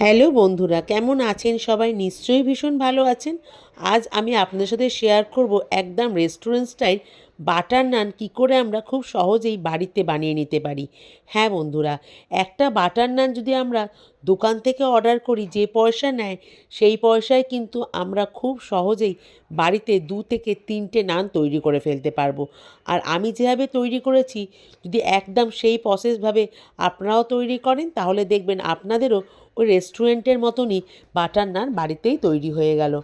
Hello বন্ধুরা, কেমন আছেন সবাই? নিশ্চয়ই ভীষণ ভালো আছেন। আজ আমি আপনাদের সাথে শেয়ার করব একদম রেস্টুরেন্ট স্টাইল বাটার নান কী করে আমরা খুব সহজেই বাড়িতে বানিয়ে নিতে পারি। হ্যাঁ বন্ধুরা, একটা বাটার নান যদি আমরা দোকান থেকে অর্ডার করি, যে পয়সা নেয়, সেই পয়সায় কিন্তু আমরা খুব সহজেই বাড়িতে দু থেকে তিনটে নান তৈরি করে ফেলতে পারব। আর আমি যেভাবে তৈরি করেছি, যদি একদম সেই প্রসেসভাবে আপনারাও তৈরি করেন, তাহলে দেখবেন আপনাদেরও ওই রেস্টুরেন্টের মতনই বাটার নান বাড়িতেই তৈরি হয়ে গেল।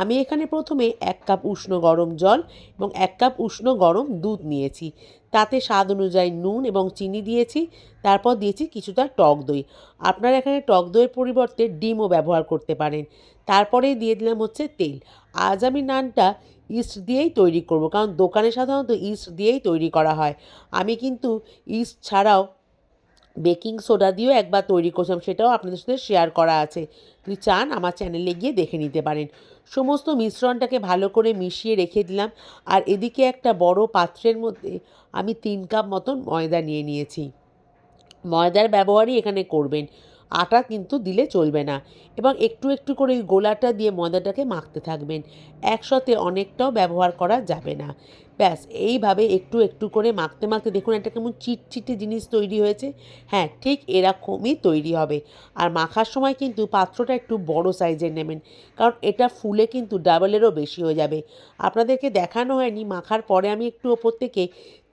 আমি এখানে প্রথমে এক কাপ উষ্ণ গরম জল এবং এক কাপ উষ্ণ গরম দুধ নিয়েছি। তাতে স্বাদ অনুযায়ী নুন এবং চিনি দিয়েছি, তারপর দিয়েছি কিছুটা টক দই। আপনারা এখানে টক দইয়ের পরিবর্তে ডিমও ব্যবহার করতে পারেন। তারপরে দিয়ে দিলাম হচ্ছে তেল। আজ আমি নানটা ইস্ট দিয়েই তৈরি করব, কারণ দোকানে সাধারণত ইস্ট দিয়েই তৈরি করা হয়। আমি কিন্তু ইস্ট ছাড়াও বেকিং সোডা দিয়েও একবার তৈরি করছিলাম, সেটাও আপনাদের সাথে শেয়ার করা আছে। যদি চান, আমার চ্যানেলে গিয়ে দেখে নিতে পারেন। সমস্ত মিশ্রণটাকে ভালো করে মিশিয়ে রেখে দিলাম। আর এদিকে একটা বড় পাত্রের মধ্যে আমি তিন কাপ মতন ময়দা নিয়ে নিয়েছি। ময়দার ব্যবহারই এখানে করবেন। আটা কিন্তু দিলে চলবে না। এবং একটু একটু করে ওই গোলাটা দিয়ে ময়দাটাকে মাখতে থাকবেন। একসাথে অনেকটাও ব্যবহার করা যাবে না। ব্যাস, এইভাবে একটু একটু করে মাখতে মাখতে দেখুন একটা কেমন চিটচিটে জিনিস তৈরি হয়েছে। হ্যাঁ ঠিক এরকমই তৈরি হবে। আর মাখার সময় কিন্তু পাত্রটা একটু বড় সাইজের নেবেন। কারণ এটা ফুলে কিন্তু ডাবলেরও বেশি হয়ে যাবে। আপনাদেরকে দেখানো হয়নি, মাখার পরে আমি একটু ওপর থেকে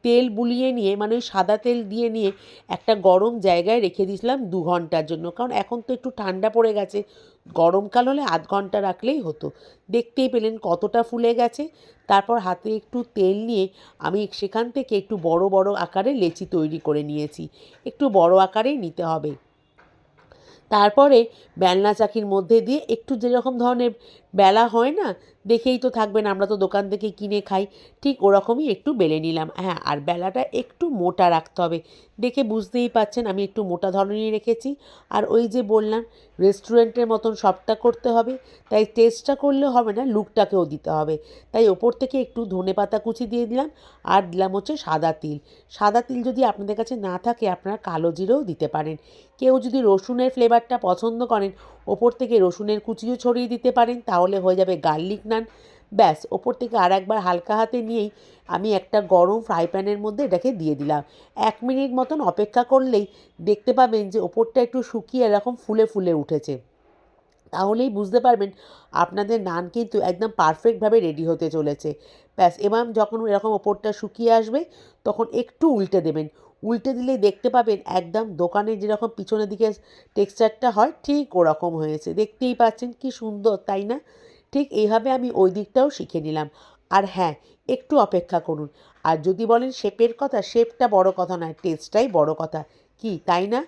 তেল বুলিয়ে নিয়ে মানে ওই সাদা তেল দিয়ে নিয়ে একটা গরম জায়গায় রেখে দিয়েছিলাম দু ঘণ্টার জন্য। কারণ এখন তো একটু ঠান্ডা পড়ে গেছে। গরমকাল হলে আধ ঘণ্টা রাখলেই হতো। দেখতেই পেলেন কতটা ফুলে গেছে। তারপর হাতে একটু তেল নিয়ে আমি সেখান থেকে একটু বড় বড় আকারে লেচি তৈরি করে নিয়েছি। একটু বড় আকারেই নিতে হবে। তারপরে বেলনা চাকির মধ্যে দিয়ে একটু যেরকম ধরনের বেলা হয় না, দেখেই তো থাকবেন, আমরা তো দোকান থেকে কিনে খাই। ঠিক ওরকমই একটু বেলে নিলাম। হ্যাঁ আর বেলাটা একটু মোটা রাখতে হবে। দেখে বুঝতেই পাচ্ছেন, আমি একটু মোটা ধরনেরই রেখেছি। আর ওই যে বললাম, রেস্টুরেন্টের মতন সবটা করতে হবে। তাই টেস্টটা করলে হবে না, লুকটাকেও দিতে হবে। তাই ওপর থেকে একটু ধনে পাতা কুচি দিয়ে দিলাম। আর দিলাম হচ্ছে সাদা তিল। সাদা তিল যদি আপনাদের কাছে না থাকে, আপনারা কালো জিরেও দিতে পারেন। কেউ যদি রসুনের ফ্লেভারটা পছন্দ করেন ওপর থেকে রসুনের কুচিও ছড়িয়ে দিতে পারেন, তাহলে হয়ে যাবে গার্লিক নান। ব্যাস, ওপর থেকে আর একবার হালকা হাতে নিয়েই আমি একটা গরম ফ্রাই প্যানের মধ্যে এটাকে দিয়ে দিলাম। এক মিনিট মতন অপেক্ষা করলেই দেখতে পাবেন যে ওপরটা একটু শুকিয়ে এরকম ফুলে ফুলে উঠেছে। তাহলেই বুঝতে পারবেন আপনাদের নান কিন্তু একদম পারফেক্টভাবে রেডি হতে চলেছে। ব্যাস, এবার যখন এরকম ওপরটা শুকিয়ে আসবে, তখন একটু উল্টে দেবেন। উল্টে দিলেই দেখতে পাবেন একদম দোকানে যেরকম পিছনের দিকে টেক্সচারটা হয়, ঠিক ওরকম হয়েছে। দেখতেই পাচ্ছেন কি সুন্দর, তাই না? ঠিক এইভাবে আমি ওই দিকটাও শিখে নিলাম। আর হ্যাঁ একটু অপেক্ষা করুন। আর যদি বলেন শেপের কথা, শেপটা বড় কথা নয় টেস্টটাই বড় কথা। কি, তাই না?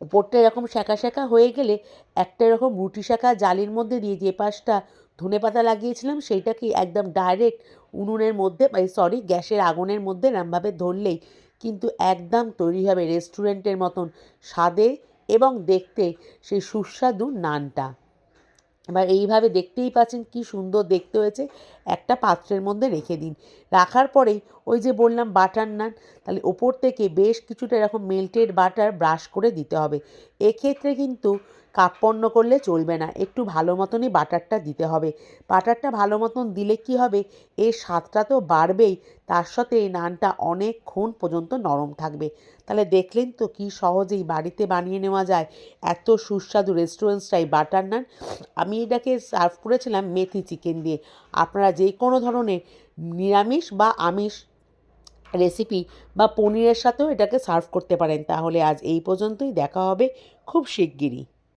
উপরটা এরকম শাঁকা শাঁকা হয়ে গেলে একটা এরকম রুটি শাঁকা জালির মধ্যে দিয়ে যে পাশটা ধনে পাতা লাগিয়েছিলাম, সেইটাকে একদম ডাইরেক্ট উনুনের মধ্যে সরি গ্যাসের আগুনের মধ্যে এরমভাবে ধরলেই কিন্তু একদম তৈরি হবে রেস্টুরেন্টের মতন স্বাদে এবং দেখতে সেই সুস্বাদু নানটা। এবার এইভাবে দেখতেই পাচ্ছেন কি সুন্দর দেখতে হয়েছে। একটা পাত্রের মধ্যে রেখে দিন। রাখার পরেই ওই যে বললাম বাটার নান, তাহলে ওপর থেকে বেশ কিছুটা এরকম মেল্টেড বাটার ব্রাশ করে দিতে হবে। এক্ষেত্রে কিন্তু কাপপন্ন করলে চলবে না। একটু ভালো মতনই বাটারটা দিতে হবে। বাটারটা ভালো মতন দিলে কি হবে? এর স্বাদটা তো বাড়বেই। তার সাথে এই নানটা অনেকক্ষণ পর্যন্ত নরম থাকবে। তাহলে দেখলেন তো কি সহজেই বাড়িতে বানিয়ে নেওয়া যায়। এত সুস্বাদু রেস্টুরেন্ট স্টাইল বাটার নান। আমি এটাকে সার্ভ করেছিলাম মেথি চিকেন দিয়ে। আপনারা যে কোনো ধরনের নিরামিষ বা আমিষ রেসিপি বা পনিরের সাথেও এটাকে সার্ভ করতে পারেন। তাহলে আজ এই পর্যন্তই। দেখা হবে খুব শিগগিরই।